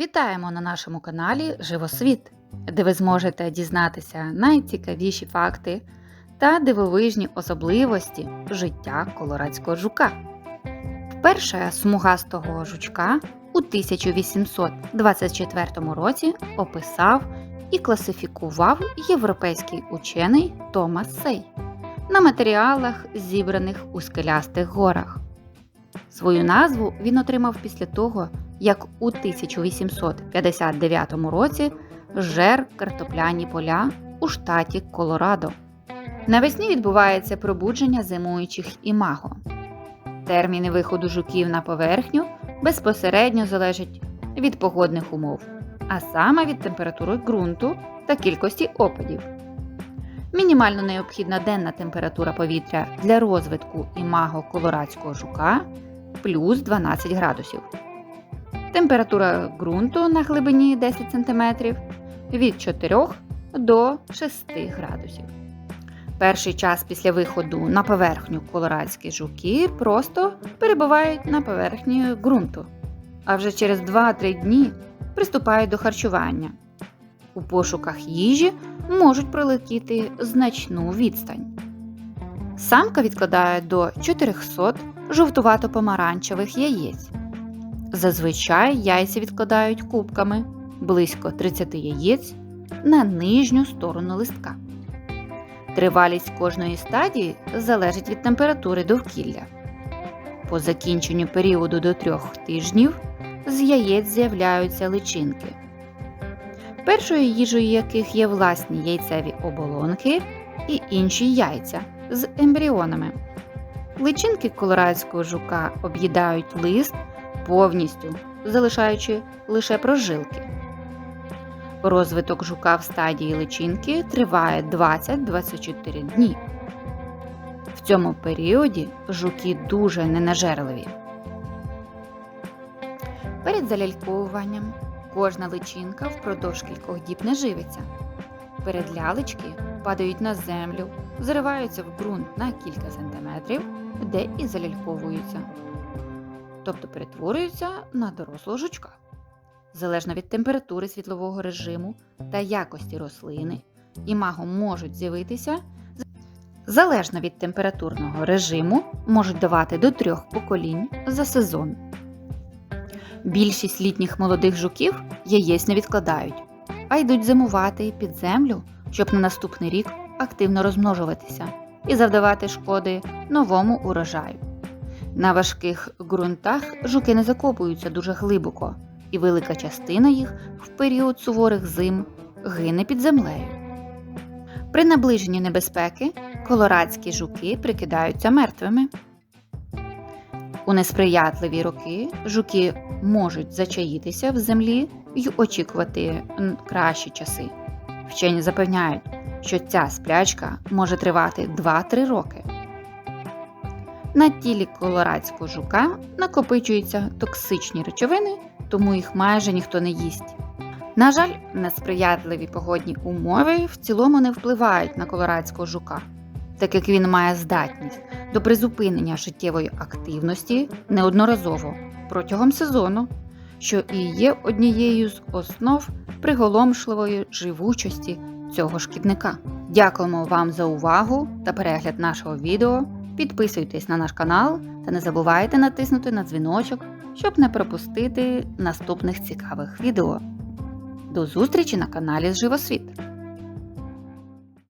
Вітаємо на нашому каналі Живосвіт, де ви зможете дізнатися найцікавіші факти та дивовижні особливості життя колорадського жука. Вперше смугастого жучка у 1824 році описав і класифікував європейський учений Томас Сей на матеріалах, зібраних у скелястих горах. Свою назву він отримав після того, як у 1859 році жер картопляні поля у штаті Колорадо. Навесні відбувається пробудження зимуючих імаго. Терміни виходу жуків на поверхню безпосередньо залежать від погодних умов, а саме від температури ґрунту та кількості опадів. Мінімально необхідна денна температура повітря для розвитку імаго колорадського жука плюс 12 градусів. Температура ґрунту на глибині 10 см від 4 до 6 градусів. Перший час після виходу на поверхню колорадські жуки просто перебувають на поверхні ґрунту, а вже через 2-3 дні приступають до харчування. У пошуках їжі можуть пролетіти значну відстань. Самка відкладає до 400 жовтувато-помаранчевих яєць. Зазвичай яйця відкладають кубками близько 30 яєць на нижню сторону листка. Тривалість кожної стадії залежить від температури довкілля. По закінченню періоду до трьох тижнів з яєць з'являються личинки, першою їжею яких є власні яйцеві оболонки і інші яйця з ембріонами. Личинки колорадського жука об'їдають лист повністю, залишаючи лише прожилки. Розвиток жука в стадії личинки триває 20-24 дні. В цьому періоді жуки дуже ненажерливі. Перед заляльковуванням кожна личинка впродовж кількох діб не живиться. Перед лялечки падають на землю, зриваються в ґрунт на кілька сантиметрів, де і заляльковуються, тобто перетворюються на дорослого жучка. Залежно від температури світлового режиму та якості рослини, імаго можуть з'явитися залежно від температурного режиму, можуть давати до трьох поколінь за сезон. Більшість літніх молодих жуків яєць не відкладають, а йдуть зимувати під землю, щоб на наступний рік активно розмножуватися і завдавати шкоди новому урожаю. На важких ґрунтах жуки не закопуються дуже глибоко, і велика частина їх в період суворих зим гине під землею. При наближенні небезпеки колорадські жуки прикидаються мертвими. У несприятливі роки жуки можуть зачаїтися в землі й очікувати кращі часи. Вчені запевняють, що ця сплячка може тривати 2-3 роки. На тілі колорадського жука накопичуються токсичні речовини, тому їх майже ніхто не їсть. На жаль, несприятливі погодні умови в цілому не впливають на колорадського жука, так як він має здатність до призупинення життєвої активності неодноразово протягом сезону, що і є однією з основ приголомшливої живучості цього шкідника. Дякуємо вам за увагу та перегляд нашого відео. Підписуйтесь на наш канал та не забувайте натиснути на дзвіночок, щоб не пропустити наступних цікавих відео. До зустрічі на каналі Живосвіт!